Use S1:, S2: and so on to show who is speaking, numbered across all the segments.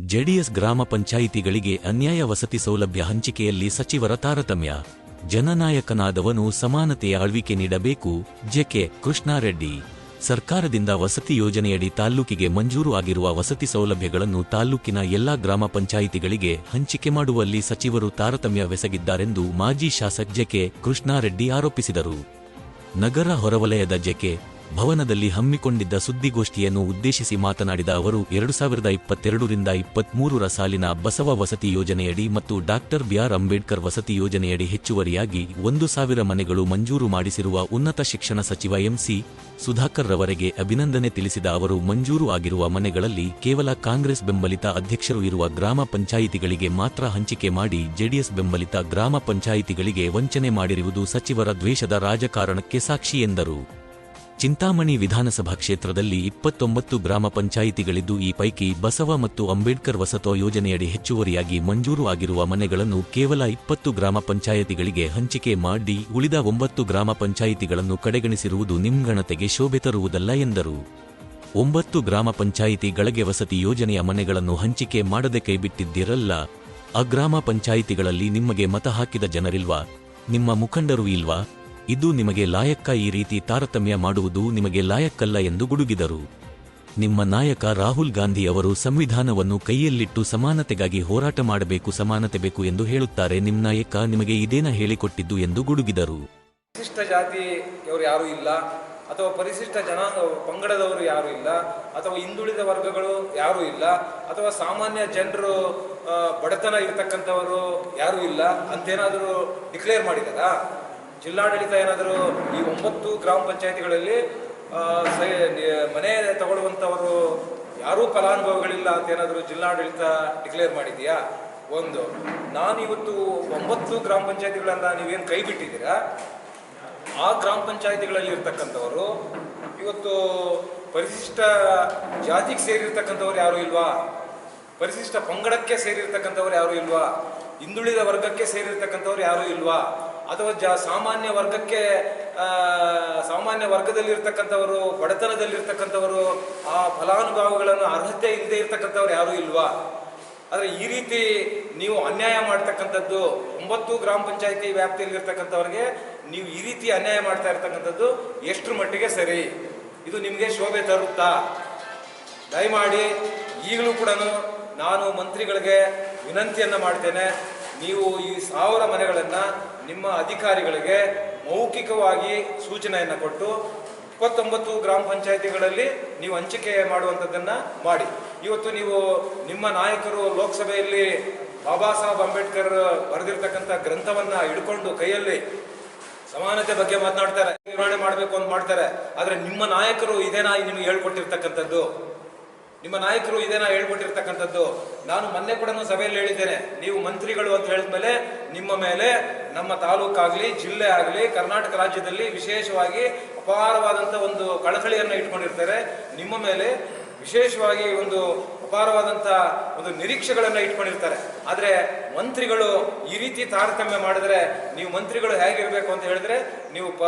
S1: JDS ಗ್ರಾಮ ಪಂಚಾಯಿತಿಗಳಿಗೆ ಅನ್ಯಾಯ ವಸತಿ ಸೌಲಭ್ಯ ಹಂಚಿಕೆಯಲ್ಲಿ ಸಚಿವರ ತಾರತಮ್ಯ. ಜನನಾಯಕನಾದವನು ಸಮಾನತೆಯ ಆಳ್ವಿಕೆ ನೀಡಬೇಕು ಜೆಕೆ ಕೃಷ್ಣಾರೆಡ್ಡಿ. ಸರ್ಕಾರದಿಂದ ವಸತಿ ಯೋಜನೆಯಡಿ ತಾಲ್ಲೂಕಿಗೆ ಮಂಜೂರು ಆಗಿರುವ ವಸತಿ ಸೌಲಭ್ಯಗಳನ್ನು ತಾಲ್ಲೂಕಿನ ಎಲ್ಲಾ ಗ್ರಾಮ ಪಂಚಾಯಿತಿಗಳಿಗೆ ಹಂಚಿಕೆ ಮಾಡುವಲ್ಲಿ ಸಚಿವರು ತಾರತಮ್ಯವೆಸಗಿದ್ದಾರೆಂದು ಮಾಜಿ ಶಾಸಕ ಜೆಕೆ ಕೃಷ್ಣಾರೆಡ್ಡಿ ಆರೋಪಿಸಿದರು. ನಗರ ಹೊರವಲಯದ ಜೆಕೆ ಭವನದಲ್ಲಿ ಹಮ್ಮಿಕೊಂಡಿದ್ದ ಸುದ್ದಿಗೋಷ್ಠಿಯನ್ನು ಉದ್ದೇಶಿಸಿ ಮಾತನಾಡಿದ ಅವರು, ಎರಡು ಸಾವಿರದ ಇಪ್ಪತ್ತೆರಡರಿಂದ ಇಪ್ಪತ್ಮೂರರ ಸಾಲಿನ ಬಸವ ವಸತಿ ಯೋಜನೆಯಡಿ ಮತ್ತು ಡಾಕ್ಟರ್ ಬಿಆರ್ ಅಂಬೇಡ್ಕರ್ ವಸತಿ ಯೋಜನೆಯಡಿ ಹೆಚ್ಚುವರಿಯಾಗಿ ಒಂದು ಸಾವಿರ ಮನೆಗಳು ಮಂಜೂರು ಮಾಡಿಸಿರುವ ಉನ್ನತ ಶಿಕ್ಷಣ ಸಚಿವ ಎಂಸಿ ಸುಧಾಕರ್ ರವರಿಗೆ ಅಭಿನಂದನೆ ತಿಳಿಸಿದ ಅವರು, ಮಂಜೂರು ಆಗಿರುವ ಮನೆಗಳಲ್ಲಿ ಕೇವಲ ಕಾಂಗ್ರೆಸ್ ಬೆಂಬಲಿತ ಅಧ್ಯಕ್ಷರು ಇರುವ ಗ್ರಾಮ ಪಂಚಾಯಿತಿಗಳಿಗೆ ಮಾತ್ರ ಹಂಚಿಕೆ ಮಾಡಿ ಜೆಡಿಎಸ್ ಬೆಂಬಲಿತ ಗ್ರಾಮ ಪಂಚಾಯಿತಿಗಳಿಗೆ ವಂಚನೆ ಮಾಡಿರುವುದು ಸಚಿವರ ದ್ವೇಷದ ರಾಜಕಾರಣಕ್ಕೆ ಸಾಕ್ಷಿ ಎಂದರು. ಚಿಂತಾಮಣಿ ವಿಧಾನಸಭಾ ಕ್ಷೇತ್ರದಲ್ಲಿ ಇಪ್ಪತ್ತೊಂಬತ್ತು ಗ್ರಾಮ ಪಂಚಾಯಿತಿಗಳಿದ್ದು ಈ ಪೈಕಿ ಬಸವ ಮತ್ತು ಅಂಬೇಡ್ಕರ್ ವಸತೋ ಯೋಜನೆಯಡಿ ಹೆಚ್ಚುವರಿಯಾಗಿ ಮಂಜೂರು ಆಗಿರುವ ಮನೆಗಳನ್ನು ಕೇವಲ ಇಪ್ಪತ್ತು ಗ್ರಾಮ ಪಂಚಾಯಿತಿಗಳಿಗೆ ಹಂಚಿಕೆ ಮಾಡಿ ಉಳಿದ ಒಂಬತ್ತು ಗ್ರಾಮ ಪಂಚಾಯಿತಿಗಳನ್ನು ಕಡೆಗಣಿಸಿರುವುದು ನಿಮ್ಗಣತೆಗೆ ಶೋಭೆ ತರುವುದಲ್ಲ ಎಂದರು. ಒಂಬತ್ತು ಗ್ರಾಮ ಪಂಚಾಯಿತಿಗಳಿಗೆ ವಸತಿ ಯೋಜನೆಯ ಮನೆಗಳನ್ನು ಹಂಚಿಕೆ ಮಾಡದೆ ಕೈಬಿಟ್ಟಿದ್ದಿರಲ್ಲ. ಅಗ್ರಾಮ ಗ್ರಾಮ ಪಂಚಾಯಿತಿಗಳಲ್ಲಿ ನಿಮಗೆ ಮತ ಹಾಕಿದ ಜನರಿಲ್ವಾ? ನಿಮ್ಮ ಮುಖಂಡರು ಇಲ್ವಾ? ಇದು ನಿಮಗೆ ಲಾಯಕ್ಕ ಈ ರೀತಿ ತಾರತಮ್ಯ ಮಾಡುವುದು ನಿಮಗೆ ಲಾಯಕ್ಕಲ್ಲ ಎಂದು ಗುಡುಗಿದರು. ನಿಮ್ಮ ನಾಯಕ ರಾಹುಲ್ ಗಾಂಧಿ ಅವರು ಸಂವಿಧಾನವನ್ನು ಕೈಯಲ್ಲಿಟ್ಟು ಸಮಾನತೆಗಾಗಿ ಹೋರಾಟ ಮಾಡಬೇಕು, ಸಮಾನತೆ ಬೇಕು ಎಂದು ಹೇಳುತ್ತಾರೆ. ನಿಮ್ಮ ನಾಯಕ ನಿಮಗೆ ಇದೇನ ಹೇಳಿಕೊಟ್ಟಿದ್ದು ಎಂದು ಗುಡುಗಿದರು.
S2: ಪರಿಶಿಷ್ಟ ಜಾತಿಯವರು ಯಾರೂ ಇಲ್ಲ, ಅಥವಾ ಪರಿಶಿಷ್ಟ ಜನಾಂಗ ಪಂಗಡದವರು ಯಾರೂ ಇಲ್ಲ, ಅಥವಾ ಹಿಂದುಳಿದ ವರ್ಗಗಳು ಯಾರೂ ಇಲ್ಲ, ಅಥವಾ ಸಾಮಾನ್ಯ ಜನರು ಬಡತನ ಇರತಕ್ಕಂಥವರು ಯಾರೂ ಇಲ್ಲ ಅಂತೇನಾದರೂ ಡಿಕ್ಲೇರ್ ಮಾಡಿದಾರಾ ಜಿಲ್ಲಾಡಳಿತ ಏನಾದರೂ ಈ ಒಂಬತ್ತು ಗ್ರಾಮ ಪಂಚಾಯತಿಗಳಲ್ಲಿ ಮನೆ ತಗೊಳ್ಳುವಂಥವರು ಯಾರೂ ಫಲಾನುಭವಿಗಳಿಲ್ಲ ಅಂತ ಏನಾದರೂ ಜಿಲ್ಲಾಡಳಿತ ಡಿಕ್ಲೇರ್ ಮಾಡಿದೆಯಾ ಒಂದು. ನಾನು ಇವತ್ತು ಒಂಬತ್ತು ಗ್ರಾಮ ಪಂಚಾಯತಿಗಳನ್ನು ನೀವೇನು ಕೈ ಬಿಟ್ಟಿದ್ದೀರಾ? ಆ ಗ್ರಾಮ ಪಂಚಾಯತಿಗಳಲ್ಲಿ ಇರ್ತಕ್ಕಂಥವರು, ಇವತ್ತು ಪರಿಶಿಷ್ಟ ಜಾತಿಗೆ ಸೇರಿರ್ತಕ್ಕಂಥವ್ರು ಯಾರು ಇಲ್ವಾ? ಪರಿಶಿಷ್ಟ ಪಂಗಡಕ್ಕೆ ಸೇರಿರ್ತಕ್ಕಂಥವ್ರು ಯಾರು ಇಲ್ವಾ? ಹಿಂದುಳಿದ ವರ್ಗಕ್ಕೆ ಸೇರಿರ್ತಕ್ಕಂಥವ್ರು ಯಾರು ಇಲ್ವಾ? ಅಥವಾ ಜ ಸಾಮಾನ್ಯ ವರ್ಗಕ್ಕೆ ಸಾಮಾನ್ಯ ವರ್ಗದಲ್ಲಿರ್ತಕ್ಕಂಥವರು, ಬಡತನದಲ್ಲಿರ್ತಕ್ಕಂಥವರು, ಆ ಫಲಾನುಭವಿಗಳನ್ನು ಅರ್ಹತೆ ಇಲ್ಲದೆ ಇರ್ತಕ್ಕಂಥವ್ರು ಯಾರು ಇಲ್ವಾ? ಆದರೆ ಈ ರೀತಿ ನೀವು ಅನ್ಯಾಯ ಮಾಡ್ತಕ್ಕಂಥದ್ದು, ಒಂಬತ್ತು ಗ್ರಾಮ ಪಂಚಾಯತಿ ವ್ಯಾಪ್ತಿಯಲ್ಲಿ ಇರ್ತಕ್ಕಂಥವ್ರಿಗೆ ನೀವು ಈ ರೀತಿ ಅನ್ಯಾಯ ಮಾಡ್ತಾ ಇರ್ತಕ್ಕಂಥದ್ದು ಎಷ್ಟರ ಮಟ್ಟಿಗೆ ಸರಿ? ಇದು ನಿಮಗೆ ಶೋಭೆ ತರುತ್ತಾ? ದಯಮಾಡಿ ಈಗಲೂ ಕೂಡ ನಾನು ಮಂತ್ರಿಗಳಿಗೆ ವಿನಂತಿಯನ್ನು ಮಾಡ್ತೇನೆ. ನೀವು ಈ ಸಾವಿರ ಮನೆಗಳನ್ನು ನಿಮ್ಮ ಅಧಿಕಾರಿಗಳಿಗೆ ಮೌಖಿಕವಾಗಿ ಸೂಚನೆಯನ್ನು ಕೊಟ್ಟು ಇಪ್ಪತ್ತೊಂಬತ್ತು ಗ್ರಾಮ ಪಂಚಾಯಿತಿಗಳಲ್ಲಿ ನೀವು ಹಂಚಿಕೆ ಮಾಡುವಂಥದ್ದನ್ನು ಮಾಡಿ. ಇವತ್ತು ನೀವು ನಿಮ್ಮ ನಾಯಕರು ಲೋಕಸಭೆಯಲ್ಲಿ ಬಾಬಾ ಸಾಹೇಬ್ ಅಂಬೇಡ್ಕರ್ ಬರೆದಿರ್ತಕ್ಕಂಥ ಗ್ರಂಥವನ್ನು ಹಿಡ್ಕೊಂಡು ಕೈಯಲ್ಲಿ ಸಮಾನತೆ ಬಗ್ಗೆ ಮಾತನಾಡ್ತಾರೆ, ನಿರ್ವಹಣೆ ಮಾಡಬೇಕು ಅಂತ ಮಾಡ್ತಾರೆ. ಆದರೆ ನಿಮ್ಮ ನಾಯಕರು ಇದೇನಾಗಿ ನಿಮಗೆ ಹೇಳ್ಕೊಟ್ಟಿರ್ತಕ್ಕಂಥದ್ದು. ನಿಮ್ಮ ನಾಯಕರು ಇದೇನ ಹೇಳ್ಬಿಟ್ಟಿರ್ತಕ್ಕಂಥದ್ದು. ನಾನು ಮೊನ್ನೆ ಕೂಡ ಸಭೆಯಲ್ಲಿ ಹೇಳಿದ್ದೇನೆ. ನೀವು ಮಂತ್ರಿಗಳು ಅಂತ ಹೇಳಿದ್ಮೇಲೆ ನಿಮ್ಮ ಮೇಲೆ ನಮ್ಮ ತಾಲೂಕಾಗ್ಲಿ, ಜಿಲ್ಲೆ ಆಗಲಿ, ಕರ್ನಾಟಕ ರಾಜ್ಯದಲ್ಲಿ ವಿಶೇಷವಾಗಿ ಅಪಾರವಾದಂಥ ಒಂದು ಕಳಕಳಿಯನ್ನು ಇಟ್ಕೊಂಡಿರ್ತಾರೆ. ನಿಮ್ಮ ಮೇಲೆ ವಿಶೇಷವಾಗಿ ಒಂದು ಅಪಾರವಾದಂಥ ಒಂದು ನಿರೀಕ್ಷೆಗಳನ್ನು ಇಟ್ಕೊಂಡಿರ್ತಾರೆ. ಆದರೆ ಮಂತ್ರಿಗಳು ಈ ರೀತಿ ತಾರತಮ್ಯ ಮಾಡಿದ್ರೆ ನೀವು ಮಂತ್ರಿಗಳು ಹೇಗಿರಬೇಕು ಅಂತ ಹೇಳಿದ್ರೆ ನೀವು ಪ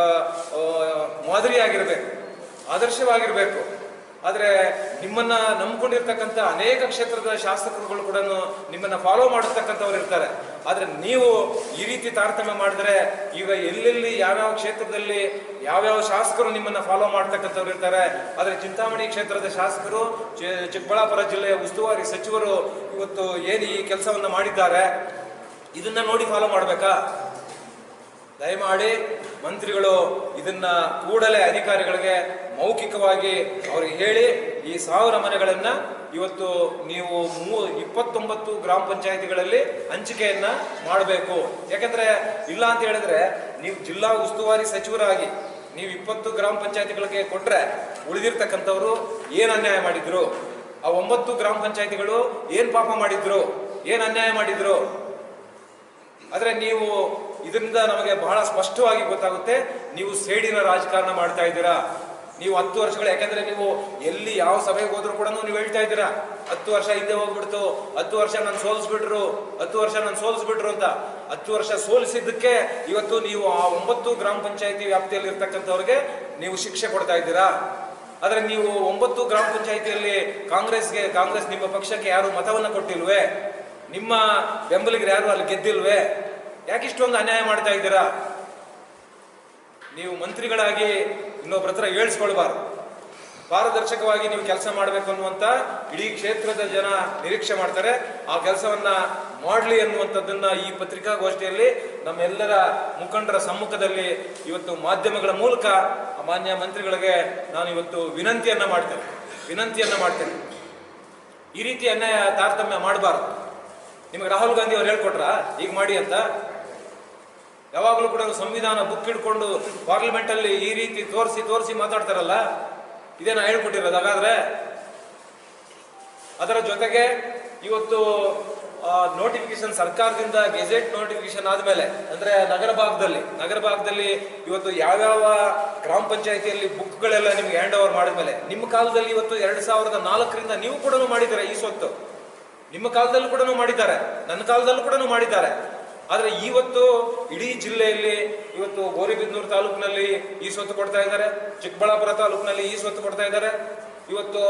S2: ಮಾದರಿಯಾಗಿರಬೇಕು, ಆದರ್ಶವಾಗಿರ್ಬೇಕು. ಆದರೆ ನಿಮ್ಮನ್ನ ನಂಬ್ಕೊಂಡಿರ್ತಕ್ಕಂಥ ಅನೇಕ ಕ್ಷೇತ್ರದ ಶಾಸಕರುಗಳು ಕೂಡ ನಿಮ್ಮನ್ನ ಫಾಲೋ ಮಾಡಿರ್ತಕ್ಕಂಥವ್ರು ಇರ್ತಾರೆ. ಆದರೆ ನೀವು ಈ ರೀತಿ ತಾರತಮ್ಯ ಮಾಡಿದ್ರೆ ಈಗ ಎಲ್ಲೆಲ್ಲಿ ಯಾವ್ಯಾವ ಕ್ಷೇತ್ರದಲ್ಲಿ ಯಾವ್ಯಾವ ಶಾಸಕರು ನಿಮ್ಮನ್ನ ಫಾಲೋ ಮಾಡ್ತಕ್ಕಂಥವ್ರು ಇರ್ತಾರೆ. ಆದರೆ ಚಿಂತಾಮಣಿ ಕ್ಷೇತ್ರದ ಶಾಸಕರು ಚಿಕ್ಕಬಳ್ಳಾಪುರ ಜಿಲ್ಲೆಯ ಉಸ್ತುವಾರಿ ಸಚಿವರು ಇವತ್ತು ಏನು ಈ ಕೆಲಸವನ್ನ ಮಾಡಿದ್ದಾರೆ, ಇದನ್ನ ನೋಡಿ ಫಾಲೋ ಮಾಡಬೇಕಾ? ದಯಮಾಡಿ ಮಂತ್ರಿಗಳು ಇದನ್ನ ಕೂಡಲೇ ಅಧಿಕಾರಿಗಳಿಗೆ ಮೌಖಿಕವಾಗಿ ಅವ್ರಿಗೆ ಹೇಳಿ ಈ ಸಾವಿರ ಮನೆಗಳನ್ನ ಇವತ್ತು ನೀವು ಮೂ ಇಪ್ಪತ್ತೊಂಬತ್ತು ಗ್ರಾಮ ಪಂಚಾಯಿತಿಗಳಲ್ಲಿ ಹಂಚಿಕೆಯನ್ನ ಮಾಡಬೇಕು. ಯಾಕಂದ್ರೆ ಇಲ್ಲ ಅಂತ ಹೇಳಿದ್ರೆ ನೀವು ಜಿಲ್ಲಾ ಉಸ್ತುವಾರಿ ಸಚಿವರಾಗಿ ನೀವು ಇಪ್ಪತ್ತು ಗ್ರಾಮ ಪಂಚಾಯಿತಿಗಳಿಗೆ ಕೊಟ್ರೆ ಉಳಿದಿರ್ತಕ್ಕಂಥವ್ರು ಏನ್ ಅನ್ಯಾಯ ಮಾಡಿದ್ರು? ಆ ಒಂಬತ್ತು ಗ್ರಾಮ ಪಂಚಾಯಿತಿಗಳು ಏನ್ ಪಾಪ ಮಾಡಿದ್ರು? ಏನ್ ಅನ್ಯಾಯ ಮಾಡಿದ್ರು? ಆದ್ರೆ ನೀವು ಇದರಿಂದ ನಮಗೆ ಬಹಳ ಸ್ಪಷ್ಟವಾಗಿ ಗೊತ್ತಾಗುತ್ತೆ, ನೀವು ಸೇಡಿನ ರಾಜಕಾರಣ ಮಾಡ್ತಾ ಇದ್ದೀರಾ? ನೀವು ಹತ್ತು ವರ್ಷಗಳು, ಯಾಕಂದ್ರೆ ನೀವು ಎಲ್ಲಿ ಯಾವ ಸಭೆಗೆ ಹೋದ್ರು ಕೂಡ ನೀವು ಹೇಳ್ತಾ ಇದ್ದೀರಾ, ಹತ್ತು ವರ್ಷ ಹಿಂದೆ ಹೋಗ್ಬಿಡ್ತು, ಹತ್ತು ವರ್ಷ ನಾನು ಸೋಲಿಸ್ಬಿಟ್ರು, ಹತ್ತು ವರ್ಷ ನಾನು ಸೋಲಿಸ್ಬಿಟ್ರು ಅಂತ. ಹತ್ತು ವರ್ಷ ಸೋಲಿಸಿದ್ದಕ್ಕೆ ಇವತ್ತು ನೀವು ಆ ಒಂಬತ್ತು ಗ್ರಾಮ ಪಂಚಾಯತಿ ವ್ಯಾಪ್ತಿಯಲ್ಲಿ ಇರ್ತಕ್ಕಂಥವ್ರಿಗೆ ನೀವು ಶಿಕ್ಷೆ ಕೊಡ್ತಾ ಇದ್ದೀರಾ? ಆದರೆ ನೀವು ಒಂಬತ್ತು ಗ್ರಾಮ ಪಂಚಾಯಿತಿಯಲ್ಲಿ ಕಾಂಗ್ರೆಸ್ಗೆ, ಕಾಂಗ್ರೆಸ್ ನಿಮ್ಮ ಪಕ್ಷಕ್ಕೆ ಯಾರು ಮತವನ್ನು ಕೊಟ್ಟಿಲ್ವೇ? ನಿಮ್ಮ ಬೆಂಬಲಿಗರು ಯಾರು ಅಲ್ಲಿ ಗೆದ್ದಿಲ್ವೇ? ಯಾಕೆ ಇಷ್ಟೊಂದು ಅನ್ಯಾಯ ಮಾಡ್ತಾ ಇದ್ದೀರಾ? ನೀವು ಮಂತ್ರಿಗಳಾಗಿ ಇನ್ನೊಬ್ಬರ ಹತ್ರ ಹೇಳ್ಸ್ಕೊಳ್ಬಾರ್ದು. ಪಾರದರ್ಶಕವಾಗಿ ನೀವು ಕೆಲಸ ಮಾಡಬೇಕು ಅನ್ನುವಂತ ಇಡೀ ಕ್ಷೇತ್ರದ ಜನ ನಿರೀಕ್ಷೆ ಮಾಡ್ತಾರೆ. ಆ ಕೆಲಸವನ್ನ ಮಾಡಲಿ ಅನ್ನುವಂಥದ್ದನ್ನ ಈ ಪತ್ರಿಕಾಗೋಷ್ಠಿಯಲ್ಲಿ ನಮ್ಮೆಲ್ಲರ ಮುಖಂಡರ ಸಮ್ಮುಖದಲ್ಲಿ ಇವತ್ತು ಮಾಧ್ಯಮಗಳ ಮೂಲಕ ಮಾನ್ಯ ಮಂತ್ರಿಗಳಿಗೆ ನಾನು ಇವತ್ತು ವಿನಂತಿಯನ್ನ ಮಾಡ್ತೇನೆ. ವಿನಂತಿಯನ್ನ ಮಾಡ್ತೇನೆ. ಈ ರೀತಿ ಅನ್ಯಾಯ ತಾರತಮ್ಯ ಮಾಡಬಾರ್ದು. ನಿಮಗೆ ರಾಹುಲ್ ಗಾಂಧಿ ಅವ್ರು ಹೇಳ್ಕೊಟ್ರ? ಈಗ ಮಾಡಿ ಅಂತ? ಯಾವಾಗಲೂ ಕೂಡ ಸಂವಿಧಾನ ಬುಕ್ ಹಿಡ್ಕೊಂಡು ಪಾರ್ಲಿಮೆಂಟ್ ಅಲ್ಲಿ ಈ ರೀತಿ ತೋರಿಸಿ ತೋರಿಸಿ ಮಾತಾಡ್ತಾರಲ್ಲ? ಇದೇನ ಹೇಳ್ಕೊಟ್ಟಿರೋದು? ಹಾಗಾದ್ರೆ ಅದರ ಜೊತೆಗೆ ಇವತ್ತು ನೋಟಿಫಿಕೇಶನ್ ಸರ್ಕಾರದಿಂದ ಗೆಜೆಟ್ ನೋಟಿಫಿಕೇಶನ್ ಆದ್ಮೇಲೆ, ಅಂದ್ರೆ ನಗರ ಭಾಗದಲ್ಲಿ ನಗರ ಭಾಗದಲ್ಲಿ ಇವತ್ತು ಯಾವ್ಯಾವ ಗ್ರಾಮ ಪಂಚಾಯತಿಯಲ್ಲಿ ಬುಕ್ಗಳೆಲ್ಲ ನಿಮ್ಗೆ ಹ್ಯಾಂಡ್ ಓವರ್ ಮಾಡಿದ್ಮೇಲೆ, ನಿಮ್ಮ ಕಾಲದಲ್ಲಿ ಇವತ್ತು ಎರಡ್ ಸಾವಿರದ ನಾಲ್ಕರಿಂದ ನೀವು ಕೂಡ ಮಾಡಿದ್ದೀರಾ ಈ ಸ್ವತ್ತು? ನಿಮ್ಮ ಕಾಲದಲ್ಲೂ ಕೂಡ ಮಾಡಿದ್ದಾರೆ. ನನ್ನ ಕಾಲದಲ್ಲೂ ಕೂಡ ಮಾಡಿದ್ದಾರೆ. ಆದರೆ ಇವತ್ತು ಇಡೀ ಜಿಲ್ಲೆಯಲ್ಲಿ ಇವತ್ತು ಗೋರಿಬಿದ್ನೂರು ತಾಲೂಕಿನಲ್ಲಿ ಈ ಸ್ವತ್ತು ಕೊಡ್ತಾ ಇದ್ದಾರೆ. ಚಿಕ್ಕಬಳ್ಳಾಪುರ ತಾಲೂಕಿನಲ್ಲಿ ಈ ಸ್ವತ್ತು ಕೊಡ್ತಾ ಇದ್ದಾರೆ. ಇವತ್ತು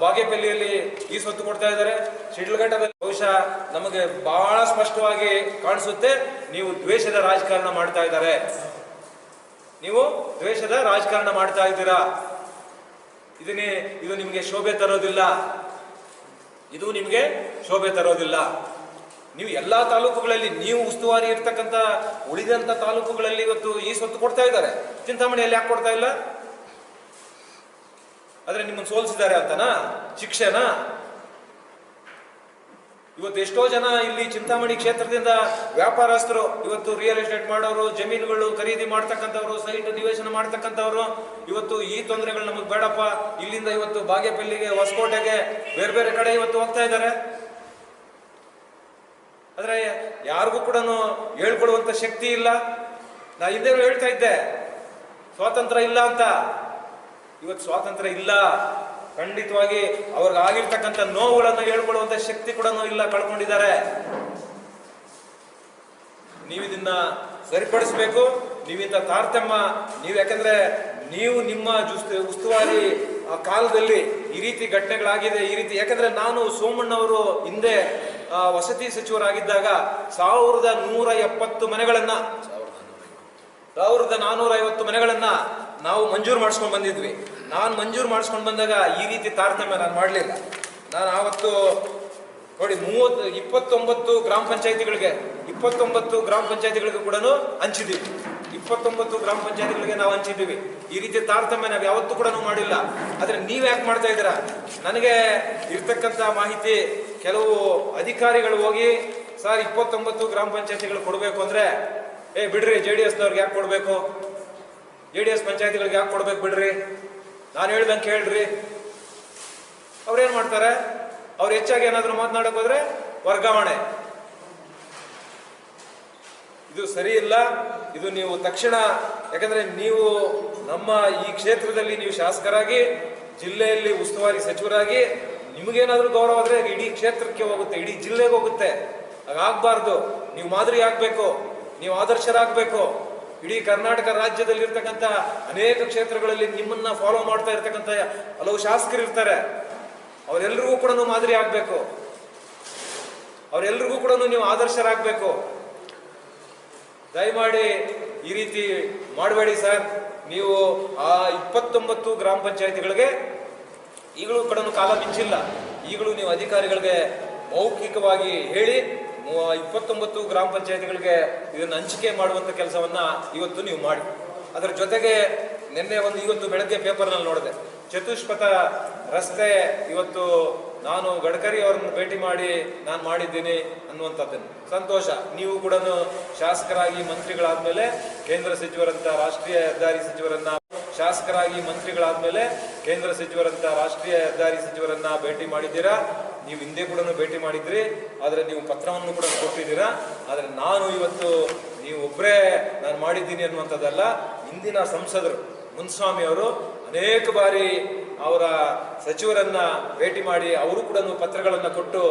S2: ಬಾಗೇಪಲ್ಲಿಯಲ್ಲಿ ಈ ಸ್ವತ್ತು ಕೊಡ್ತಾ ಇದ್ದಾರೆ. ಶಿಡ್ಲಘಟ್ಟದಲ್ಲಿ ಬಹುಶಃ ನಮಗೆ ಬಹಳ ಸ್ಪಷ್ಟವಾಗಿ ಕಾಣಿಸುತ್ತೆ, ನೀವು ದ್ವೇಷದ ರಾಜಕಾರಣ ಮಾಡ್ತಾ ಇದ್ದಾರೆ. ನೀವು ದ್ವೇಷದ ರಾಜಕಾರಣ ಮಾಡ್ತಾ ಇದ್ದೀರಾ? ಇದನ್ನೇ, ಇದು ನಿಮಗೆ ಶೋಭೆ ತರೋದಿಲ್ಲ. ಇದು ನಿಮಗೆ ಶೋಭೆ ತರೋದಿಲ್ಲ. ನೀವು ಎಲ್ಲಾ ತಾಲೂಕುಗಳಲ್ಲಿ ನೀವು ಉಸ್ತುವಾರಿ ಇರ್ತಕ್ಕಂಥ ಉಳಿದಂತ ತಾಲೂಕುಗಳಲ್ಲಿ ಇವತ್ತು ಈ ಸ್ವತ್ತು ಕೊಡ್ತಾ ಇದ್ದಾರೆ. ಚಿಂತಾಮಣಿಯಲ್ಲಿ ಯಾಕೆ ಕೊಡ್ತಾ ಇಲ್ಲ? ಆದ್ರೆ ನಿಮ್ಮನ್ನು ಸೋಲಿಸಿದ್ದಾರೆ ಅಂತನಾ? ಶಿಕ್ಷೆನಾ? ಇವತ್ತು ಎಷ್ಟೋ ಜನ ಇಲ್ಲಿ ಚಿಂತಾಮಣಿ ಕ್ಷೇತ್ರದಿಂದ ವ್ಯಾಪಾರಸ್ಥರು ಇವತ್ತು ರಿಯಲ್ ಎಸ್ಟೇಟ್ ಮಾಡೋರು, ಜಮೀನುಗಳು ಖರೀದಿ ಮಾಡ್ತಕ್ಕಂಥವ್ರು ಸೈಟ್ ನಿವೇಶನ ಮಾಡ್ತಕ್ಕಂಥವ್ರು, ಇವತ್ತು ಈ ತೊಂದರೆಗಳು ನಮಗೆ ಬೇಡಪ್ಪ. ಇಲ್ಲಿಂದ ಇವತ್ತು ಬಾಗೇಪಲ್ಲಿಗೆ, ಹೊಸಕೋಟೆಗೆ, ಬೇರೆ ಬೇರೆ ಕಡೆ ಇವತ್ತು ಹೋಗ್ತಾ ಇದ್ದಾರೆ. ಆದರೆ ಯಾರಿಗೂ ಕೂಡ ಹೇಳ್ಕೊಡುವಂತ ಶಕ್ತಿ ಇಲ್ಲ. ನಾ ಹಿಂದೆ ಹೇಳ್ತಾ ಇದ್ದೆ, ಸ್ವಾತಂತ್ರ್ಯ ಇಲ್ಲ ಅಂತ. ಇವತ್ತು ಸ್ವಾತಂತ್ರ್ಯ ಇಲ್ಲ. ಖಂಡಿತವಾಗಿ ಅವ್ರಿಗೆ ಆಗಿರ್ತಕ್ಕಂಥ ನೋವುಗಳನ್ನು ಹೇಳ್ಕೊಳ್ಳುವಂತ ಶಕ್ತಿ ಕೂಡ ಇಲ್ಲ ಕಳ್ಕೊಂಡಿದ್ದಾರೆ. ನೀವಿದನ್ನ ಸರಿಪಡಿಸ್ಬೇಕು ನೀವಿಂತ ತಾರತಮ್ಯ ನೀವು ಯಾಕಂದ್ರೆ ನೀವು ನಿಮ್ಮ ಉಸ್ತುವಾರಿ, ಆ ಕಾಲದಲ್ಲಿ ಈ ರೀತಿ ಘಟನೆಗಳಾಗಿದೆ, ಈ ರೀತಿ ಯಾಕಂದ್ರೆ ನಾನು ಸೋಮಣ್ಣವರು ಹಿಂದೆ ವಸತಿ ಸಚಿವರಾಗಿದ್ದಾಗ ಸಾವಿರದ ನೂರ ಎಪ್ಪತ್ತು ಮನೆಗಳನ್ನ ಸಾವಿರದ ನಾನೂರ ಐವತ್ತು ಮನೆಗಳನ್ನ ನಾವು ಮಂಜೂರು ಮಾಡಿಸ್ಕೊಂಡು ಬಂದಿದ್ವಿ. ನಾನು ಮಂಜೂರು ಮಾಡಿಸ್ಕೊಂಡು ಬಂದಾಗ ಈ ರೀತಿ ತಾರತಮ್ಯ ನಾನು ಮಾಡಲಿಲ್ಲ. ನಾನು ಆವತ್ತು ನೋಡಿ ಮೂವತ್ತು, ಇಪ್ಪತ್ತೊಂಬತ್ತು ಗ್ರಾಮ ಪಂಚಾಯತಿಗಳಿಗೆ, ಇಪ್ಪತ್ತೊಂಬತ್ತು ಗ್ರಾಮ ಪಂಚಾಯತಿಗಳಿಗೆ ಕೂಡ ಹಂಚಿದ್ದೀವಿ ಇಪ್ಪತ್ತೊಂಬತ್ತು ಗ್ರಾಮ ಪಂಚಾಯತಿಗಳಿಗೆ ನಾವು ಹಂಚಿದ್ದೀವಿ ಈ ರೀತಿ ತಾರತಮ್ಯ ನಾವು ಯಾವತ್ತೂ ಕೂಡ ಮಾಡಿಲ್ಲ. ಆದರೆ ನೀವು ಯಾಕೆ ಮಾಡ್ತಾ ಇದ್ದೀರಾ? ನನಗೆ ಇರ್ತಕ್ಕಂಥ ಮಾಹಿತಿ ಕೆಲವು ಅಧಿಕಾರಿಗಳು ಹೋಗಿ, ಸರ್, ಇಪ್ಪತ್ತೊಂಬತ್ತು ಗ್ರಾಮ ಪಂಚಾಯತಿಗಳು ಕೊಡಬೇಕು ಅಂದ್ರೆ, ಏ, ಬಿಡ್ರಿ, ಜೆ ಡಿ ಎಸ್ನವ್ರಿಗೆ ಯಾಕೆ ಕೊಡಬೇಕು? ಜೆ ಡಿ ಎಸ್ ಪಂಚಾಯತಿಗಳಿಗೆ ಯಾಕೆ ಕೊಡ್ಬೇಕು ಬಿಡ್ರಿ? ನಾನು ಹೇಳ್ದಂಗೆ ಕೇಳ್ರಿ. ಅವ್ರೇನು ಮಾಡ್ತಾರೆ? ಅವ್ರು ಹೆಚ್ಚಾಗಿ ಏನಾದರೂ ಮಾತನಾಡಕ್ ಹೋದ್ರೆ ವರ್ಗಾವಣೆ. ಇದು ಸರಿ ಇಲ್ಲ. ಇದು ನೀವು ತಕ್ಷಣ, ಯಾಕಂದ್ರೆ ನೀವು ನಮ್ಮ ಈ ಕ್ಷೇತ್ರದಲ್ಲಿ ನೀವು ಶಾಸಕರಾಗಿ, ಜಿಲ್ಲೆಯಲ್ಲಿ ಉಸ್ತುವಾರಿ ಸಚಿವರಾಗಿ, ನಿಮಗೇನಾದರೂ ಗೌರವ ಆದರೆ ಇಡೀ ಕ್ಷೇತ್ರಕ್ಕೆ ಹೋಗುತ್ತೆ, ಇಡೀ ಜಿಲ್ಲೆಗೆ ಹೋಗುತ್ತೆ. ಹಾಗಾಗ್ಬಾರ್ದು. ನೀವು ಮಾದರಿ ಆಗಬೇಕು. ನೀವು ಆದರ್ಶರಾಗಬೇಕು. ಇಡೀ ಕರ್ನಾಟಕ ರಾಜ್ಯದಲ್ಲಿ ಇರ್ತಕ್ಕಂಥ ಅನೇಕ ಕ್ಷೇತ್ರಗಳಲ್ಲಿ ನಿಮ್ಮನ್ನ ಫಾಲೋ ಮಾಡ್ತಾ ಇರ್ತಕ್ಕಂಥ ಹಲವು ಶಾಸಕರು ಇರ್ತಾರೆ. ಅವರೆಲ್ಲರಿಗೂ ಕೂಡ ಮಾದರಿ ಆಗ್ಬೇಕು. ಅವರೆಲ್ಲರಿಗೂ ಕೂಡ ನೀವು ಆದರ್ಶರಾಗಬೇಕು. ದಯಮಾಡಿ ಈ ರೀತಿ ಮಾಡಬೇಡಿ ಸರ್. ನೀವು ಆ ಇಪ್ಪತ್ತೊಂಬತ್ತು ಗ್ರಾಮ ಪಂಚಾಯತಿಗಳಿಗೆ ಈಗಲೂ ಕೂಡ ಕಾಲ ಮಿಂಚಿಲ್ಲ. ಈಗಲೂ ನೀವು ಅಧಿಕಾರಿಗಳಿಗೆ ಮೌಖಿಕವಾಗಿ ಹೇಳಿ ಇಪ್ಪತ್ತೊಂಬತ್ತು ಗ್ರಾಮ ಪಂಚಾಯತಿಗಳಿಗೆ ಇದನ್ನು ಹಂಚಿಕೆ ಮಾಡುವಂತ ಕೆಲಸವನ್ನ ಇವತ್ತು ನೀವು ಮಾಡಿ ಅದರ ಜೊತೆಗೆ ನಿನ್ನೆ ಒಂದು ಇವತ್ತು ಬೆಳಗ್ಗೆ ಪೇಪರ್ನಲ್ಲಿ ನೋಡಿದೆ. ಚತುಷ್ಪಥ ರಸ್ತೆ ಇವತ್ತು ನಾನು ಗಡ್ಕರಿ ಅವರನ್ನು ಭೇಟಿ ಮಾಡಿ ನಾನು ಮಾಡಿದ್ದೀನಿ ಅನ್ನುವಂಥದ್ದನ್ನು. ಸಂತೋಷ. ನೀವು ಕೂಡ ಶಾಸಕರಾಗಿ ಮಂತ್ರಿಗಳಾದ್ಮೇಲೆ ಕೇಂದ್ರ ಸಚಿವರಂತ ರಾಷ್ಟ್ರೀಯ ಹೆದ್ದಾರಿ ಸಚಿವರನ್ನ, ಶಾಸಕರಾಗಿ ಮಂತ್ರಿಗಳಾದ್ಮೇಲೆ ಕೇಂದ್ರ ಸಚಿವರಂತ ರಾಷ್ಟ್ರೀಯ ಹೆದ್ದಾರಿ ಸಚಿವರನ್ನ ಭೇಟಿ ಮಾಡಿದ್ದೀರಾ? ನೀವು ಹಿಂದೆ ಕೂಡ ಭೇಟಿ ಮಾಡಿದ್ರಿ, ಆದರೆ ನೀವು ಪತ್ರವನ್ನು ಕೂಡ ಕೊಟ್ಟಿದ್ದೀರಾ. ಆದರೆ ನಾನು ಇವತ್ತು ನೀವು ಒಬ್ಬರೇ ನಾನು ಮಾಡಿದ್ದೀನಿ ಅನ್ನುವಂಥದ್ದಲ್ಲ, ಹಿಂದಿನ ಸಂಸದರು ಮುನ್ಸ್ವಾಮಿ ಅವರು ಅನೇಕ ಬಾರಿ ಅವರ ಸಚಿವರನ್ನ ಭೇಟಿ ಮಾಡಿ ಅವರು ಕೂಡ ಪತ್ರಗಳನ್ನು ಕೊಟ್ಟು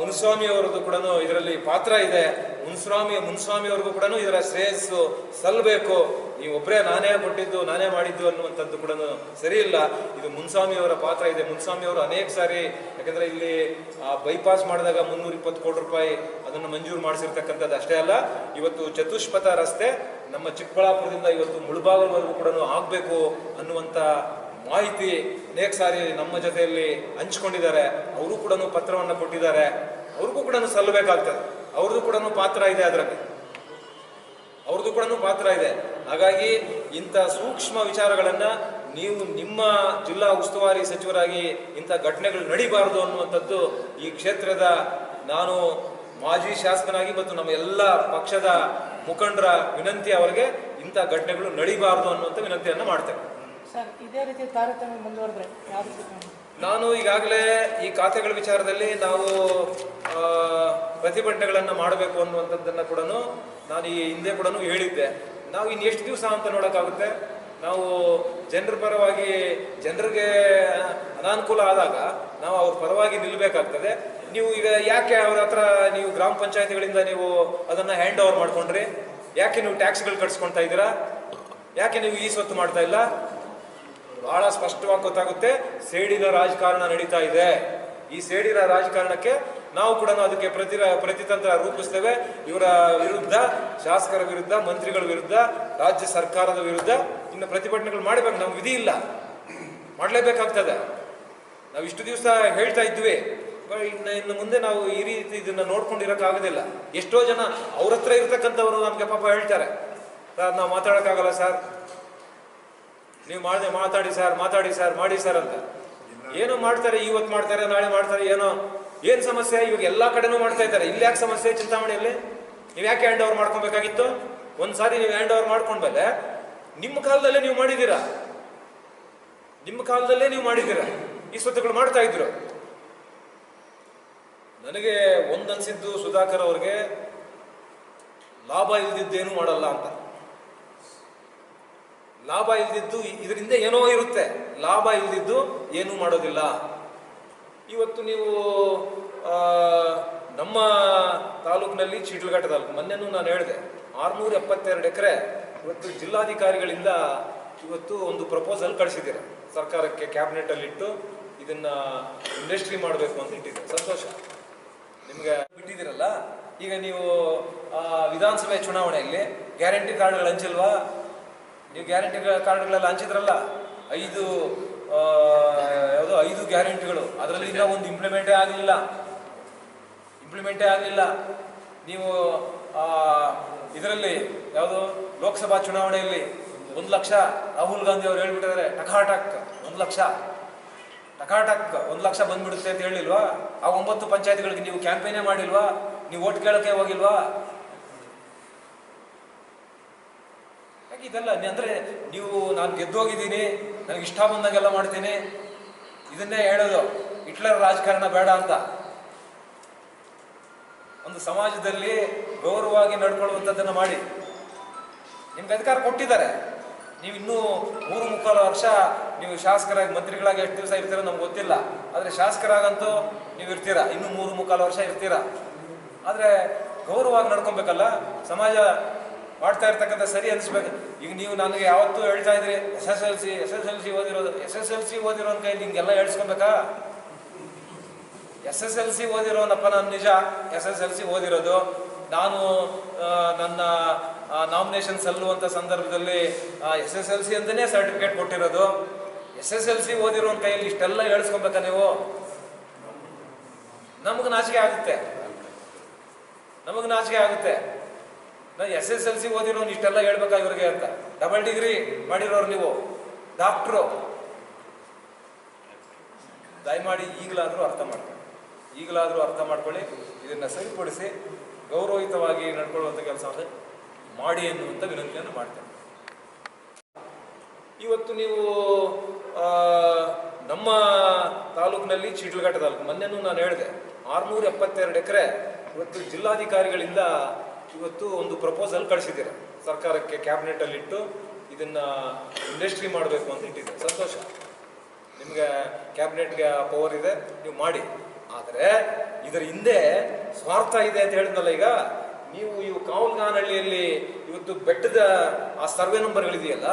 S2: ಮುನ್ಸ್ವಾಮಿ ಅವರದ್ದು ಕೂಡ ಇದರಲ್ಲಿ ಪಾತ್ರ ಇದೆ. ಮುನ್ಸ್ವಾಮಿ ಮುನ್ಸ್ವಾಮಿ ಅವ್ರಿಗೂ ಕೂಡ ಇದರ ಶ್ರೇಯಸ್ಸು ಸಲ್ಲಬೇಕು ನೀವು ಒಬ್ಬರೇ ನಾನೇ ಕೊಟ್ಟಿದ್ದು, ನಾನೇ ಮಾಡಿದ್ದು ಅನ್ನುವಂಥದ್ದು ಕೂಡ ಸರಿ ಇಲ್ಲ. ಇದು ಮುನ್ಸ್ವಾಮಿ ಅವರ ಪಾತ್ರ ಇದೆ. ಮುನ್ಸ್ವಾಮಿ ಅವರು ಅನೇಕ ಸಾರಿ, ಯಾಕಂದ್ರೆ ಇಲ್ಲಿ ಬೈಪಾಸ್ ಮಾಡಿದಾಗ ಮುನ್ನೂರ ಕೋಟಿ ರೂಪಾಯಿ ಅದನ್ನು ಮಂಜೂರು ಮಾಡಿಸಿರ್ತಕ್ಕಂಥದ್ದು ಅಷ್ಟೇ ಅಲ್ಲ, ಇವತ್ತು ಚತುಷ್ಪಥ ರಸ್ತೆ ನಮ್ಮ ಚಿಕ್ಕಬಳ್ಳಾಪುರದಿಂದ ಇವತ್ತು ಮುಳುಬಾಗಲ್ವರೆಗೂ ಕೂಡ ಆಗಬೇಕು ಅನ್ನುವಂಥ ಮಾಹಿತಿ ಅನೇಕ ಸಾರಿ ನಮ್ಮ ಜೊತೆಯಲ್ಲಿ ಹಂಚ್ಕೊಂಡಿದ್ದಾರೆ. ಅವರು ಕೂಡ ಪತ್ರವನ್ನು ಕೊಟ್ಟಿದ್ದಾರೆ. ಅವ್ರಿಗೂ ಕೂಡ ಸಲ್ಲಬೇಕಾಗ್ತದೆ. ಅವ್ರದ್ದು ಕೂಡ ಪಾತ್ರ ಇದೆ ಅದರಲ್ಲಿ. ಅವ್ರದ್ದು ಕೂಡ ಪಾತ್ರ ಇದೆ. ಹಾಗಾಗಿ ಇಂಥ ಸೂಕ್ಷ್ಮ ವಿಚಾರಗಳನ್ನ ನೀವು ನಿಮ್ಮ ಜಿಲ್ಲಾ ಉಸ್ತುವಾರಿ ಸಚಿವರಾಗಿ ಇಂಥ ಘಟನೆಗಳು ನಡಿಬಾರದು ಅನ್ನುವಂಥದ್ದು ಈ ಕ್ಷೇತ್ರದ ನಾನು ಮಾಜಿ ಶಾಸಕನಾಗಿ ಮತ್ತು ನಮ್ಮ ಎಲ್ಲ ಪಕ್ಷದ ಮುಖಂಡರ ವಿನಂತಿ ಅವರಿಗೆ ಇಂಥ ಘಟನೆಗಳು ನಡಿಬಾರದು ಅನ್ನುವಂಥ ವಿನಂತಿಯನ್ನು ಮಾಡ್ತೇವೆ
S3: ಸರ್, ಇದೇ ರೀತಿ
S2: ನಾನು ಈಗಾಗಲೇ ಈ ಖಾತೆಗಳ ವಿಚಾರದಲ್ಲಿ ನಾವು ಪ್ರತಿಭಟನೆಗಳನ್ನು ಮಾಡಬೇಕು ಅನ್ನುವಂಥದ್ದನ್ನು ಕೂಡ ನಾನು ಈ ಹಿಂದೆ ಕೂಡ ಹೇಳಿದ್ದೆ. ನಾವು ಇನ್ನು ಎಷ್ಟು ದಿವಸ ಅಂತ ನೋಡೋಕ್ಕಾಗುತ್ತೆ? ನಾವು ಜನರ ಪರವಾಗಿ, ಜನರಿಗೆ ಅನಾನುಕೂಲ ಆದಾಗ ನಾವು ಅವ್ರ ಪರವಾಗಿ ನಿಲ್ಲಬೇಕಾಗ್ತದೆ ನೀವು ಈಗ ಯಾಕೆ ಅವ್ರ ಹತ್ರ ನೀವು ಗ್ರಾಮ ಪಂಚಾಯತಿಗಳಿಂದ ನೀವು ಅದನ್ನು ಹ್ಯಾಂಡ್ ಓವರ್ ಮಾಡ್ಕೊಂಡ್ರಿ? ಯಾಕೆ ನೀವು ಟ್ಯಾಕ್ಸ್ಗಳು ಕಟ್ಸ್ಕೊಳ್ತಾ ಇದ್ದೀರಾ? ಯಾಕೆ ನೀವು ಈ ಸ್ವತ್ತು ಮಾಡ್ತಾ ಇಲ್ಲ? ಬಹಳ ಸ್ಪಷ್ಟವಾಗಿ ಗೊತ್ತಾಗುತ್ತೆ. ಸೇಡಿನ ರಾಜಕಾರಣ ನಡೀತಾ ಇದೆ. ಈ ಸೇಡಿನ ರಾಜಕಾರಣಕ್ಕೆ ನಾವು ಕೂಡ ಅದಕ್ಕೆ ಪ್ರತಿ ಪ್ರತಿತಂತ್ರ ರೂಪಿಸ್ತೇವೆ. ಇವರ ವಿರುದ್ಧ, ಶಾಸಕರ ವಿರುದ್ಧ, ಮಂತ್ರಿಗಳ ವಿರುದ್ಧ, ರಾಜ್ಯ ಸರ್ಕಾರದ ವಿರುದ್ಧ ಇನ್ನು ಪ್ರತಿಭಟನೆಗಳು ಮಾಡಬೇಕು. ನಮ್ಗೆ ವಿಧಿ ಇಲ್ಲ. ಮಾಡಲೇಬೇಕಾಗ್ತದೆ. ನಾವು ಇಷ್ಟು ದಿವಸ ಹೇಳ್ತಾ ಇದ್ವಿ. ಇನ್ನು ಇನ್ನು ಮುಂದೆ ನಾವು ಈ ರೀತಿ ಇದನ್ನ ನೋಡ್ಕೊಂಡಿರಕ್ಕಾಗೋದಿಲ್ಲ. ಎಷ್ಟೋ ಜನ ಅವ್ರ ಹತ್ರ ಇರ್ತಕ್ಕಂಥವ್ರು ನಮಗೆ ಪಾಪ ಹೇಳ್ತಾರೆ. ಸರ್, ನಾವು ಮಾತಾಡೋಕ್ಕಾಗಲ್ಲ ಸರ್. ನೀವು ಮಾಡಿದೆ ಮಾತಾಡಿ ಸರ್ ಮಾತಾಡಿ ಸರ್, ಮಾಡಿ ಸರ್ ಅಂತ. ಏನೋ ಮಾಡ್ತಾರೆ, ಇವತ್ತು ಮಾಡ್ತಾರೆ, ನಾಳೆ ಮಾಡ್ತಾರೆ, ಏನೋ. ಏನು ಸಮಸ್ಯೆ? ಇವಾಗ ಎಲ್ಲಾ ಕಡೆನೂ ಮಾಡ್ತಾ ಇದ್ದಾರೆ. ಇಲ್ಲಿ ಯಾಕೆ ಸಮಸ್ಯೆ ಚಿಂತಾಮಣಿಯಲ್ಲಿ? ನೀವು ಯಾಕೆ ಹ್ಯಾಂಡ್ ಓವರ್ ಮಾಡ್ಕೊಬೇಕಾಗಿತ್ತು? ಒಂದ್ಸಾರಿ ನೀವು ಹ್ಯಾಂಡ್ ಓವರ್ ಮಾಡ್ಕೊಂಡ್ಮೇಲೆ ನಿಮ್ಮ ಕಾಲದಲ್ಲೇ ನೀವು ಮಾಡಿದ್ದೀರಾ? ನಿಮ್ಮ ಕಾಲದಲ್ಲೇ ನೀವು ಮಾಡಿದ್ದೀರಾ? ಈ ಸ್ವತ್ತುಗಳು ಮಾಡ್ತಾ ಇದ್ರು. ನನಗೆ ಒಂದನ್ಸಿದ್ದು ಸುಧಾಕರ್ ಅವ್ರಿಗೆ ಲಾಭ ಇಲ್ದಿದ್ದೇನು ಮಾಡಲ್ಲ ಅಂತ. ಲಾಭ ಇಲ್ದಿದ್ದು ಇದರಿಂದ ಏನೋ ಇರುತ್ತೆ. ಲಾಭ ಇಲ್ದಿದ್ದು ಏನೂ ಮಾಡೋದಿಲ್ಲ. ಇವತ್ತು ನೀವು ನಮ್ಮ ತಾಲೂಕಿನಲ್ಲಿ ಚೀಟ್ಲಘಟ್ಟ ತಾಲೂಕು. ಮೊನ್ನೆನೂ ನಾನು ಹೇಳಿದೆ, ಆರ್ನೂರ ಎಪ್ಪತ್ತೆರಡು ಎಕರೆ ಇವತ್ತು ಜಿಲ್ಲಾಧಿಕಾರಿಗಳಿಂದ ಇವತ್ತು ಒಂದು ಪ್ರಪೋಸಲ್ ಕಳಿಸಿದ್ದೀರ. ಸರ್ಕಾರಕ್ಕೆ ಕ್ಯಾಬಿನೆಟ್ ಅಲ್ಲಿ ಇಟ್ಟು ಇದನ್ನ ಇಂಡಸ್ಟ್ರಿ ಮಾಡಬೇಕು ಅಂತ ಇಟ್ಟಿದ್ದಾರೆ ಸಂತೋಷ. ನಿಮಗೆ ಬಿಟ್ಟಿದ್ದೀರಲ್ಲ? ಈಗ ನೀವು ವಿಧಾನಸಭೆ ಚುನಾವಣೆಯಲ್ಲಿ ಗ್ಯಾರಂಟಿ ಕಾರ್ಡ್ಗಳು ಹಂಚಿಲ್ವಾ? ನೀವು ಗ್ಯಾರಂಟಿ ಕಾರ್ಡ್ಗಳೆಲ್ಲ ಹಂಚಿದ್ರಲ್ಲ? ಐದು ಯಾವುದೋ ಐದು ಗ್ಯಾರಂಟಿಗಳು ಅದರಲ್ಲಿ ಇನ್ನೂ ಒಂದು ಇಂಪ್ಲಿಮೆಂಟೇ ಆಗಲಿಲ್ಲ. ಇಂಪ್ಲಿಮೆಂಟೇ ಆಗಲಿಲ್ಲ. ನೀವು ಇದರಲ್ಲಿ ಯಾವುದು ಲೋಕಸಭಾ ಚುನಾವಣೆಯಲ್ಲಿ ಒಂದು ಲಕ್ಷ ರಾಹುಲ್ ಗಾಂಧಿ ಅವರು ಹೇಳ್ಬಿಟ್ಟಿದ್ದಾರೆ ಟಕಾಟಕ್ ಒಂದು ಲಕ್ಷ. ಟಕಾಟಕ್ ಒಂದು ಲಕ್ಷ ಬಂದ್ಬಿಡುತ್ತೆ ಅಂತ ಹೇಳಿಲ್ವಾ? ಆ ಒಂಬತ್ತು ಪಂಚಾಯತ್ಗಳಿಗೆ ನೀವು ಕ್ಯಾಂಪೇನೇ ಮಾಡಿಲ್ವಾ? ನೀವು ಓಟ್ ಕೇಳೋಕೆ ಹೋಗಿಲ್ವಾ? ಯಾಕೆ ಇದೆಲ್ಲ ಅಂದ್ರೆ ನೀವು, ನಾನು ಗೆದ್ದೋಗಿದ್ದೀನಿ, ನನಗೆ ಇಷ್ಟ ಬಂದಾಗೆಲ್ಲ ಮಾಡ್ತೀನಿ. ಇದನ್ನೇ ಹೇಳೋದು, ಹಿಟ್ಲರ್ ರಾಜಕಾರಣ ಬೇಡ ಅಂತ. ಒಂದು ಸಮಾಜದಲ್ಲಿ ಗೌರವವಾಗಿ ನಡ್ಕೊಳ್ಳುವಂಥದ್ದನ್ನು ಮಾಡಿ. ನಿಮ್ಗೆ ಅಧಿಕಾರ ಕೊಟ್ಟಿದ್ದಾರೆ. ನೀವು ಇನ್ನೂ ಮೂರು ಮುಕ್ಕಾಲು ವರ್ಷ ನೀವು ಶಾಸಕರಾಗಿ, ಮಂತ್ರಿಗಳಾಗಿ ಎಷ್ಟು ದಿವಸ ಇರ್ತೀರೋ ನಮ್ಗೆ ಗೊತ್ತಿಲ್ಲ. ಆದರೆ ಶಾಸಕರಾಗಂತೂ ನೀವು ಇರ್ತೀರಾ, ಇನ್ನೂ ಮೂರು ಮುಕ್ಕಾಲು ವರ್ಷ ಇರ್ತೀರಾ. ಆದರೆ ಗೌರವವಾಗಿ ನಡ್ಕೊಬೇಕಲ್ಲ, ಸಮಾಜ ಮಾಡ್ತಾ ಇರ್ತಕ್ಕಂಥ ಸರಿ ಅನಿಸ್ಬೇಕು ಈಗ ನೀವು ನನಗೆ ಯಾವತ್ತೂ ಹೇಳ್ತಾ ಇದ್ರಿ S S L C S S L C ಓದಿರೋದು ಎಸ್ ಎಸ್ ಎಲ್ ಸಿ ಓದಿರೋನ್ ಕೈಲಿ ಹಿಂಗೆಲ್ಲ ಹೇಳ್ಸ್ಕೊಬೇಕಾ? ಎಸ್ ಎಸ್ ಎಲ್ ಸಿ ಓದಿರೋನಪ್ಪ ನಾನು ನಿಜ ಎಸ್ ಎಸ್ ಎಲ್ ಸಿ ಓದಿರೋದು. ನಾನು ನನ್ನ ನಾಮಿನೇಷನ್ ಸಲ್ಲುವಂಥ ಸಂದರ್ಭದಲ್ಲಿ ಎಸ್ ಎಸ್ ಎಲ್ ಸಿ ಅಂತಲೇ ಸರ್ಟಿಫಿಕೇಟ್ ಕೊಟ್ಟಿರೋದು. ಎಸ್ ಎಸ್ ಎಲ್ ಸಿ ಓದಿರೋನ್ ಕೈಯಲ್ಲಿ ಇಷ್ಟೆಲ್ಲ ಹೇಳ್ಸ್ಕೊಬೇಕಾ ನೀವು? ನಮಗೆ ನಾಚಿಕೆ ಆಗುತ್ತೆ. ನಮಗೆ ನಾಚಿಕೆ ಆಗುತ್ತೆ. ನಾನು ಎಸ್ ಎಸ್ ಎಲ್ ಸಿ ಓದಿರೋನು ಇಷ್ಟೆಲ್ಲ ಹೇಳ್ಬೇಕಾ ಇವ್ರಿಗೆ ಅಂತ? ಡಬಲ್ ಡಿಗ್ರಿ ಮಾಡಿರೋರು ನೀವು. ಡಾಕ್ಟ್ರು ದಯಮಾಡಿ ಈಗಲಾದರೂ ಅರ್ಥ ಮಾಡ್ಕೊಳ್ಳಿ. ಈಗಲಾದರೂ ಅರ್ಥ ಮಾಡ್ಕೊಳ್ಳಿ. ಇದನ್ನ ಸರಿಪಡಿಸಿ ಗೌರವಯುತವಾಗಿ ನಡ್ಕೊಳ್ಳುವಂಥ ಕೆಲಸವನ್ನು ಮಾಡಿ ಎನ್ನುವಂಥ ವಿನಂತಿಯನ್ನು ಮಾಡ್ತೇನೆ. ಇವತ್ತು ನೀವು ನಮ್ಮ ತಾಲೂಕಿನಲ್ಲಿ ಚೀಟ್ಲಘಟ್ಟ ತಾಲೂಕು. ಮೊನ್ನೆನೂ ನಾನು ಹೇಳಿದೆ, ಆರ್ನೂರ ಎಪ್ಪತ್ತೆರಡು ಎಕರೆ ಇವತ್ತು ಜಿಲ್ಲಾಧಿಕಾರಿಗಳಿಂದ ಇವತ್ತು ಒಂದು ಪ್ರಪೋಸಲ್ ಕಳಿಸಿದ್ದೀರ. ಸರ್ಕಾರಕ್ಕೆ ಕ್ಯಾಬಿನೆಟ್ ಅಲ್ಲಿ ಇಟ್ಟು ಇದನ್ನ ಇಂಡಸ್ಟ್ರಿ ಮಾಡಬೇಕು ಅಂತ ಇಟ್ಟಿದ್ದೀರ. ಸಂತೋಷ. ನಿಮಗೆ ಕ್ಯಾಬಿನೆಟ್ಗೆ ಪವರ್ ಇದೆ, ನೀವು ಮಾಡಿ. ಆದರೆ ಇದರ ಹಿಂದೆ ಸ್ವಾರ್ಥ ಇದೆ ಅಂತ ಹೇಳಿದ್ನಲ್ಲ ಈಗ. ನೀವು ಇವು ಕಾವಲ್ಗಾನಹಳ್ಳಿಯಲ್ಲಿ ಇವತ್ತು ಬೆಟ್ಟದ ಆ ಸರ್ವೆ ನಂಬರ್ಗಳಿದೆಯಲ್ಲ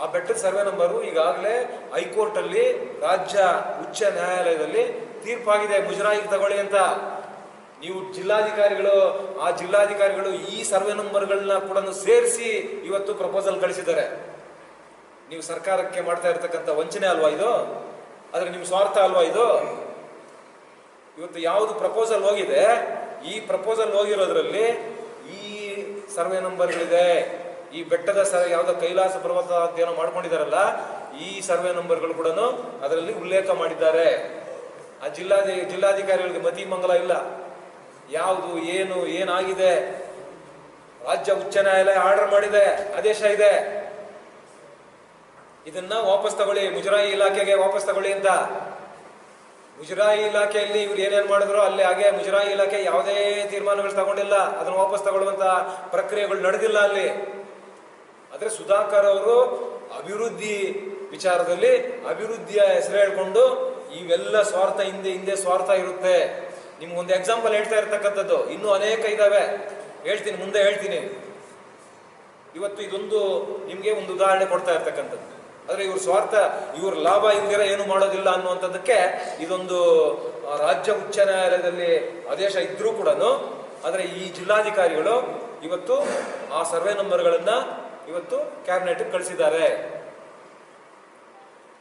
S2: ಆ ಬೆಟ್ಟದ ಸರ್ವೆ ನಂಬರು ಈಗಾಗಲೇ ಹೈಕೋರ್ಟಲ್ಲಿ ರಾಜ್ಯ ಉಚ್ಚ ನ್ಯಾಯಾಲಯದಲ್ಲಿ ತೀರ್ಪಾಗಿದೆ. ಮುಜರಾಯಿಗೆ ತಗೊಳ್ಳಿ ಅಂತ ನೀವು ಜಿಲ್ಲಾಧಿಕಾರಿಗಳು, ಆ ಜಿಲ್ಲಾಧಿಕಾರಿಗಳು ಈ ಸರ್ವೆ ನಂಬರ್ಗಳನ್ನ ಕೂಡ ಸೇರಿಸಿ ಇವತ್ತು ಪ್ರಪೋಸಲ್ ಕಳಿಸಿದ್ದಾರೆ. ನೀವು ಸರ್ಕಾರಕ್ಕೆ ಮಾಡ್ತಾ ಇರ್ತಕ್ಕಂಥ ವಂಚನೆ ಅಲ್ವಾ ಇದು? ಆದ್ರೆ ನಿಮ್ಮ ಸ್ವಾರ್ಥ ಅಲ್ವಾ ಇದು? ಇವತ್ತು ಯಾವುದು ಪ್ರಪೋಸಲ್ ಹೋಗಿದೆ, ಈ ಪ್ರಪೋಸಲ್ ಹೋಗಿರೋದ್ರಲ್ಲಿ ಈ ಸರ್ವೆ ನಂಬರ್ಗಳಿದೆ, ಈ ಬೆಟ್ಟದ ಸರ್, ಯಾವ್ದೋ ಕೈಲಾಸ ಪರ್ವತ ಅಧ್ಯಯನ ಮಾಡ್ಕೊಂಡಿದಾರಲ್ಲ, ಈ ಸರ್ವೆ ನಂಬರ್ಗಳು ಕೂಡ ಅದರಲ್ಲಿ ಉಲ್ಲೇಖ ಮಾಡಿದ್ದಾರೆ. ಆ ಜಿಲ್ಲಾಧಿ, ಜಿಲ್ಲಾಧಿಕಾರಿಗಳಿಗೆ ಮತಿ ಮಂಗಲ ಇಲ್ಲ. ಯಾವುದು, ಏನು, ಏನಾಗಿದೆ? ರಾಜ್ಯ ಉಚ್ಚ ನ್ಯಾಯಾಲಯ ಆರ್ಡರ್ ಮಾಡಿದೆ, ಆದೇಶ ಇದೆ. ಇದನ್ನ ವಾಪಸ್ ತಗೊಳ್ಳಿ, ಮುಜರಾಯಿ ಇಲಾಖೆಗೆ ವಾಪಸ್ ತಗೊಳ್ಳಿ ಅಂತ. ಮುಜರಾಯಿ ಇಲಾಖೆಯಲ್ಲಿ ಇವ್ರು ಏನೇನ್ ಮಾಡಿದ್ರು ಅಲ್ಲಿ ಹಾಗೆ ಮುಜರಾಯಿ ಇಲಾಖೆ ಯಾವುದೇ ತೀರ್ಮಾನಗಳು ತಗೊಂಡಿಲ್ಲ. ಅದನ್ನ ವಾಪಸ್ ತಗೊಳ್ಳುವಂತ ಪ್ರಕ್ರಿಯೆಗಳು ನಡೆದಿಲ್ಲ ಅಲ್ಲಿ. ಆದ್ರೆ ಸುಧಾಕರ್ ಅವರು ಅಭಿವೃದ್ಧಿ ವಿಚಾರದಲ್ಲಿ ಅಭಿವೃದ್ಧಿಯ ಹೆಸರು ಹೇಳ್ಕೊಂಡು, ಇವೆಲ್ಲ ಸ್ವಾರ್ಥ ಹಿಂದೆ ಹಿಂದೆ ಸ್ವಾರ್ಥ ಇರುತ್ತೆ. ನಿಮ್ಗೊಂದು ಎಕ್ಸಾಂಪಲ್ ಹೇಳ್ತಾ ಇರ್ತಕ್ಕಂಥದ್ದು. ಇನ್ನೂ ಅನೇಕ ಇದಾವೆ. ಹೇಳ್ತೀನಿ, ಮುಂದೆ ಹೇಳ್ತೀನಿ. ಇವತ್ತು ಇದೊಂದು ನಿಮಗೆ ಒಂದು ಉದಾಹರಣೆ ಕೊಡ್ತಾ ಇರ್ತಕ್ಕಂಥದ್ದು. ಆದರೆ ಇವ್ರ ಸ್ವಾರ್ಥ, ಇವ್ರ ಲಾಭ ಇಲ್ದಿರ ಏನು ಮಾಡೋದಿಲ್ಲ ಅನ್ನುವಂಥದ್ದಕ್ಕೆ ಇದೊಂದು ರಾಜ್ಯ ಉಚ್ಚ ನ್ಯಾಯಾಲಯದಲ್ಲಿ ಆದೇಶ ಇದ್ರೂ ಕೂಡ ಆದರೆ ಈ ಜಿಲ್ಲಾಧಿಕಾರಿಗಳು ಇವತ್ತು ಆ ಸರ್ವೆ ನಂಬರ್ಗಳನ್ನು ಇವತ್ತು ಕ್ಯಾಬಿನೆಟ್ಗೆ ಕಳಿಸಿದ್ದಾರೆ.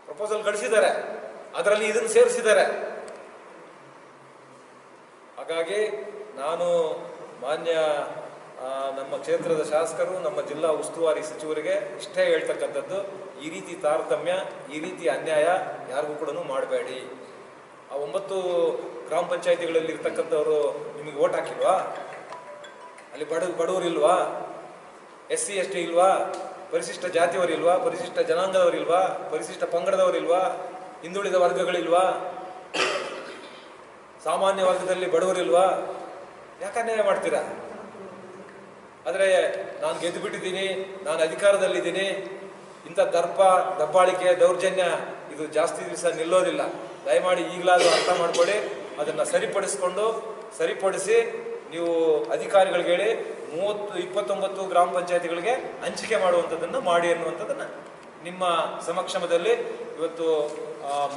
S2: ಪ್ರಪೋಸಲ್ ಕಳಿಸಿದ್ದಾರೆ. ಅದರಲ್ಲಿ ಇದನ್ನು ಸೇರಿಸಿದ್ದಾರೆ. ಹಾಗಾಗಿ ನಾನು ಮಾನ್ಯ ನಮ್ಮ ಕ್ಷೇತ್ರದ ಶಾಸಕರು, ನಮ್ಮ ಜಿಲ್ಲಾ ಉಸ್ತುವಾರಿ ಸಚಿವರಿಗೆ ಇಷ್ಟೇ ಹೇಳ್ತಕ್ಕಂಥದ್ದು, ಈ ರೀತಿ ತಾರತಮ್ಯ, ಈ ರೀತಿ ಅನ್ಯಾಯ ಯಾರಿಗೂ ಕೂಡ ಮಾಡಬೇಡಿ. ಆ ಒಂಬತ್ತು ಗ್ರಾಮ ಪಂಚಾಯತಿಗಳಲ್ಲಿ ಇರ್ತಕ್ಕಂಥವ್ರು ನಿಮಗೆ ಓಟ್ ಹಾಕಿಲ್ವಾ? ಅಲ್ಲಿ ಬಡ, ಬಡವರು ಇಲ್ವಾ? ಎಸ್ ಸಿ ಎಸ್ ಟಿ ಇಲ್ವಾ? ಪರಿಶಿಷ್ಟ ಜಾತಿಯವರು ಇಲ್ವಾ? ಪರಿಶಿಷ್ಟ ಜನಾಂಗದವರು ಇಲ್ವಾ? ಪರಿಶಿಷ್ಟ ಪಂಗಡದವರು ಇಲ್ವಾ? ಹಿಂದುಳಿದ ವರ್ಗಗಳಿಲ್ವಾ? ಸಾಮಾನ್ಯ ವರ್ಗದಲ್ಲಿ ಬಡವರಿಲ್ವಾ? ಯಾಕನ್ಯಾಯ ಮಾಡ್ತೀರಾ? ಆದರೆ ನಾನು ಗೆದ್ದು ಬಿಟ್ಟಿದ್ದೀನಿ ನಾನು ಅಧಿಕಾರದಲ್ಲಿದ್ದೀನಿ. ಇಂಥ ದರ್ಪ, ದಬ್ಬಾಳಿಕೆ, ದೌರ್ಜನ್ಯ ಇದು ಜಾಸ್ತಿ ದಿವಸ ನಿಲ್ಲೋದಿಲ್ಲ. ದಯಮಾಡಿ ಈಗಲಾದರೂ ಅರ್ಥ ಮಾಡಿಕೊಡಿ ಅದನ್ನು ಸರಿಪಡಿಸ್ಕೊಂಡು, ಸರಿಪಡಿಸಿ ನೀವು ಅಧಿಕಾರಿಗಳಿಗೆ ಹೇಳಿ, ಮೂವತ್ತು, ಇಪ್ಪತ್ತೊಂಬತ್ತು ಗ್ರಾಮ ಪಂಚಾಯತಿಗಳಿಗೆ ಹಂಚಿಕೆ ಮಾಡುವಂಥದ್ದನ್ನು ಮಾಡಿ ಅನ್ನುವಂಥದ್ದನ್ನು ನಿಮ್ಮ ಸಮಕ್ಷಮದಲ್ಲಿ ಇವತ್ತು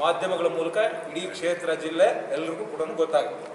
S2: ಮಾಧ್ಯಮಗಳ ಮೂಲಕ ಇಡೀ ಕ್ಷೇತ್ರ ಜಿಲ್ಲೆ ಎಲ್ರಿಗೂ ಕೂಡ ಗೊತ್ತಾಗುತ್ತೆ.